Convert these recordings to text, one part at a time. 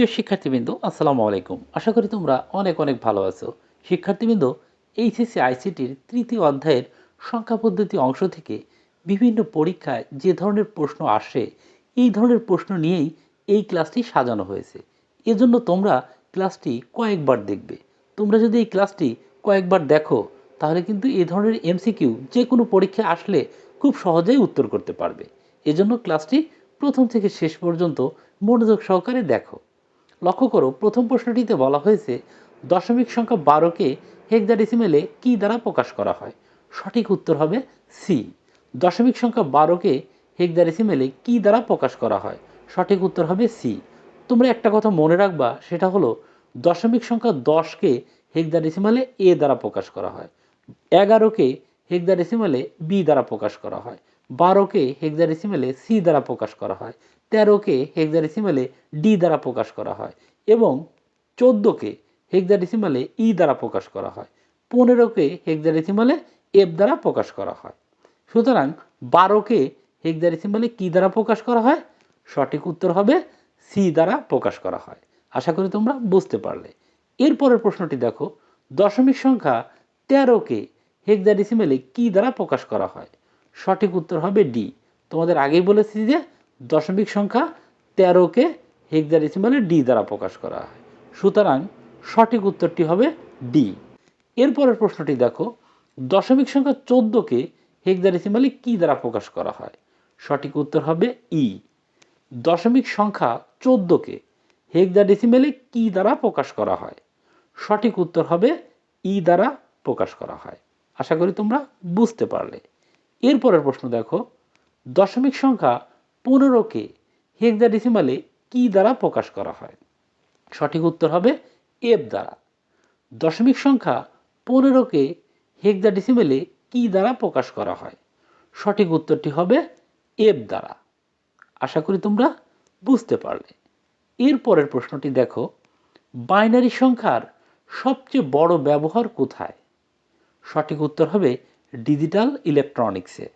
প্রিয় শিক্ষার্থীবৃন্দ, আসসালামু আলাইকুম। আশা করি তোমরা অনেক অনেক ভালো আছো। শিক্ষার্থীবৃন্দ, এইচএসসি আইসিটির তৃতীয় অধ্যায়ের সংখ্যা পদ্ধতি অংশ থেকে বিভিন্ন পরীক্ষায় যে ধরনের প্রশ্ন আসে, এই ধরনের প্রশ্ন নিয়েই এই ক্লাসটি সাজানো হয়েছে। এজন্য তোমরা ক্লাসটি কয়েকবার দেখবে। তোমরা যদি এই ক্লাসটি কয়েকবার দেখো, তাহলে কিন্তু এই ধরনের এমসিকিউ যে কোনো পরীক্ষায় আসলে খুব সহজেই উত্তর করতে পারবে। এজন্য ক্লাসটি প্রথম থেকে শেষ পর্যন্ত মনোযোগ সহকারে দেখো। লক্ষ্য করো, প্রথম প্রশ্নটিতে বলা হয়েছে দশমিক সংখ্যা বারোকে হেক্সাডেসিমেলে কি দ্বারা প্রকাশ করা হয়? সঠিক উত্তর হবে সি দশমিক সংখ্যা বারোকে হেক্সাডেসিমেলে কি দ্বারা প্রকাশ করা হয়? সঠিক উত্তর হবে সি তোমরা একটা কথা মনে রাখবা, সেটা হলো দশমিক সংখ্যা দশকে হেক্সাডেসিমালে এ দ্বারা প্রকাশ করা হয় এগারোকে হেক্সাডেসিমালে বি দ্বারা প্রকাশ করা হয় বারোকে হেক্সাডেসিমেলে সি দ্বারা প্রকাশ করা হয়। তেরোকে হেক্সাডেসিমেলে ডি দ্বারা প্রকাশ করা হয় এবং চোদ্দোকে হেক্সাডেসিমালে ই দ্বারা প্রকাশ করা হয়। পনেরোকে হেক্সাডেসিমালে এফ দ্বারা প্রকাশ করা হয়। সুতরাং বারোকে হেক্সাডেসিমালে কি দ্বারা প্রকাশ করা হয়? সঠিক উত্তর হবে সি দ্বারা প্রকাশ করা হয়। আশা করি তোমরা বুঝতে পারলে। এরপরের প্রশ্নটি দেখো। দশমিক সংখ্যা তেরোকে হেক্সাডেসিমেলে কি দ্বারা প্রকাশ করা হয়? সঠিক উত্তর হবে ডি তোমাদের আগেই বলেছি যে দশমিক সংখ্যা তেরোকে হেক্সাডেসিমালে ডি দ্বারা প্রকাশ করা হয়। সুতরাং সঠিক উত্তরটি হবে ডি। এরপরের প্রশ্নটি দেখো, দশমিক সংখ্যা চোদ্দোকে হেক্সাডেসিমালে কি দ্বারা প্রকাশ করা হয়? সঠিক উত্তর হবে ই। দশমিক সংখ্যা চোদ্দোকে হেক্সাডেসিমেলে কি দ্বারা প্রকাশ করা হয়? সঠিক উত্তর হবে ই দ্বারা প্রকাশ করা হয়। আশা করি তোমরা বুঝতে পারলে। এরপরের প্রশ্ন দেখো, দশমিক সংখ্যা পনেরোকে হেক্সাডেসিমালে কি দ্বারা প্রকাশ করা হয়? সঠিক উত্তর হবে এফ দ্বারা। দশমিক সংখ্যা পনেরোকে হেক্সাডেসিমেলে কি দ্বারা প্রকাশ করা হয়? সঠিক উত্তরটি হবে এফ দ্বারা। আশা করি তোমরা বুঝতে পারলে। এরপরের প্রশ্নটি দেখো, বাইনারি সংখ্যার সবচেয়ে বড় ব্যবহার কোথায়? সঠিক উত্তর হবে ডিজিটাল ইলেকট্রনিক্সে।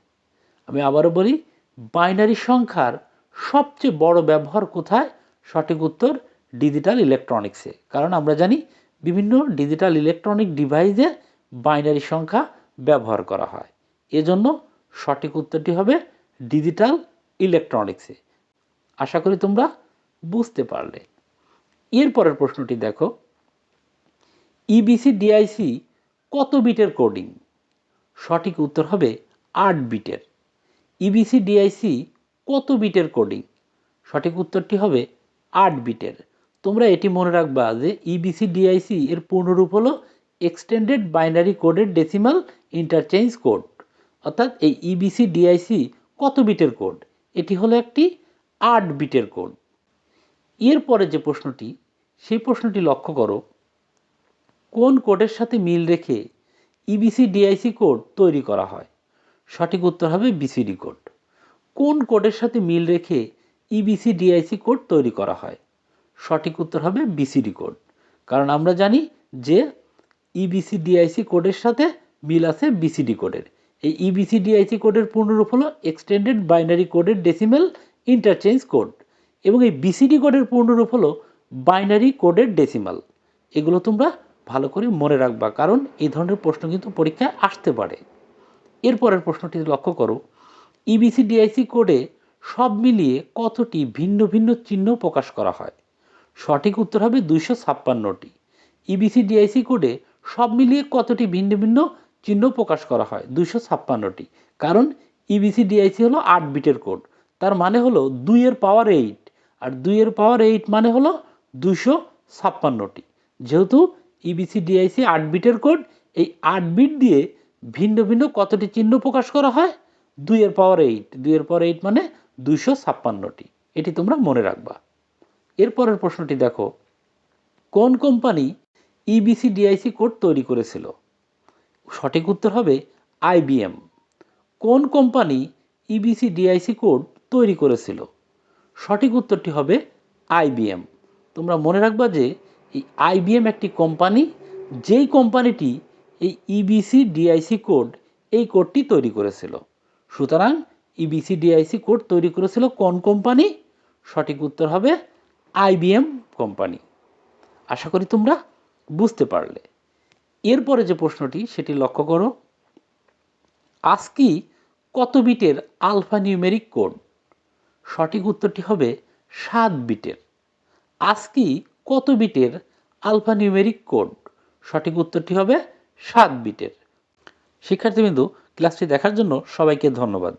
আমি আবারও বলি বাইনারি সংখ্যার সবচেয়ে বড় ব্যবহার কোথায়? সঠিক উত্তর, ডিজিটাল ইলেকট্রনিক্সে। কারণ আমরা জানি বিভিন্ন ডিজিটাল ইলেকট্রনিক ডিভাইসে বাইনারি সংখ্যা ব্যবহার করা হয়। এজন্য সঠিক উত্তরটি হবে ডিজিটাল ইলেকট্রনিক্সে। আশা করি তোমরা বুঝতে পারলে। এরপরের প্রশ্নটি দেখো। ইবিসি ডিআইসি কত বিটের কোডিং? সঠিক উত্তর হবে আট বিটের। ইবিসি ডিআইসি কত বিটের কোডিং সঠিক উত্তরটি হবে আট বিটের। তোমরা এটি মনে রাখবা যে ইবিসি ডিআইসি এর পূর্ণরূপ হলো এক্সটেন্ডেড বাইনারি কোডের ডেসিমাল ইন্টারচেঞ্জ কোড অর্থাৎ এই ইবিসি ডিআইসি কত বিটের কোড এটি হলো একটি আট বিটের কোড এরপরে যে প্রশ্নটি, সেই প্রশ্নটি লক্ষ্য করো। কোন কোডের সাথে মিল রেখে ইবিসি ডিআইসি কোড তৈরি করা হয়? সঠিক উত্তর হবে বিসিডি কোড কোন কোডের সাথে মিল রেখে ইবিসি ডিআইসি কোড তৈরি করা হয়? সঠিক উত্তর হবে বিসিডি কোড কারণ আমরা জানি যে ইবিসি ডিআইসি কোডের সাথে মিল আছে বিসিডি কোডের এই ইবিসি ডিআইসি কোডের পূর্ণরূপ হলো এক্সটেন্ডেড বাইনারি কোডের ডেসিমেল ইন্টারচেঞ্জ কোড এবং এই বিসিডি কোডের পূর্ণরূপ হলো বাইনারি কোডের ডেসিমাল এগুলো তোমরা ভালো করে মনে রাখবা, কারণ এই ধরনের প্রশ্ন কিন্তু পরীক্ষায় আসতে পারে। এরপরের প্রশ্নটি লক্ষ্য করো। ইবিসি ডিআইসি কোডে সব মিলিয়ে কতটি ভিন্ন ভিন্ন চিহ্ন প্রকাশ করা হয়? সঠিক উত্তর হবে দুইশো ছাপ্পান্নটি। ইবিসি ডিআইসি কোডে সব মিলিয়ে কতটি ভিন্ন ভিন্ন চিহ্ন প্রকাশ করা হয়? দুইশো ছাপ্পান্নটি। কারণ ইবিসি ডিআইসি হলো আট বিটের কোড। তার মানে হলো দুইয়ের পাওয়ার এইট। আর দুইয়ের পাওয়ার এইট মানে হলো দুইশো ছাপ্পান্নটি। যেহেতু ইবিসি ডিআইসি আট বিটের কোড, এই আট বিট দিয়ে ভিন্ন ভিন্ন কতটি চিহ্ন প্রকাশ করা হয়? দুইয়ের পাওয়ার এইট দুইয়ের পাওয়ার এইট মানে দুইশো ছাপ্পান্নটি। এটি তোমরা মনে রাখবা। এরপরের প্রশ্নটি দেখো। কোন কোম্পানি ইবিসি ডিআইসি কোড তৈরি করেছিল? সঠিক উত্তর হবে আইবিএম কোন কোম্পানি ইবিসি ডিআইসি কোড তৈরি করেছিল? সঠিক উত্তরটি হবে আইবিএম তোমরা মনে রাখবা যে এই আইবিএম একটি কোম্পানি যেই কোম্পানিটি এই ইবিসি ডিআইসি কোড এই কোডটি তৈরি করেছিল। সুতরাং ইবিসি ডিআইসি কোড তৈরি করেছিল কোন কোম্পানি সঠিক উত্তর হবে আইবিএম কোম্পানি আশা করি তোমরা বুঝতে পারলে। এরপরে যে প্রশ্নটি, সেটি লক্ষ্য করো। আজকি কত বিটের আলফা নিউমেরিক কোড সঠিক উত্তরটি হবে সাত বিটের। আজকি কত বিটের আলফা নিউমেরিক কোড সঠিক উত্তরটি হবে সাত বিটের। শিক্ষার্থীবৃন্দ ক্লাসটি দেখার জন্য সবাইকে ধন্যবাদ।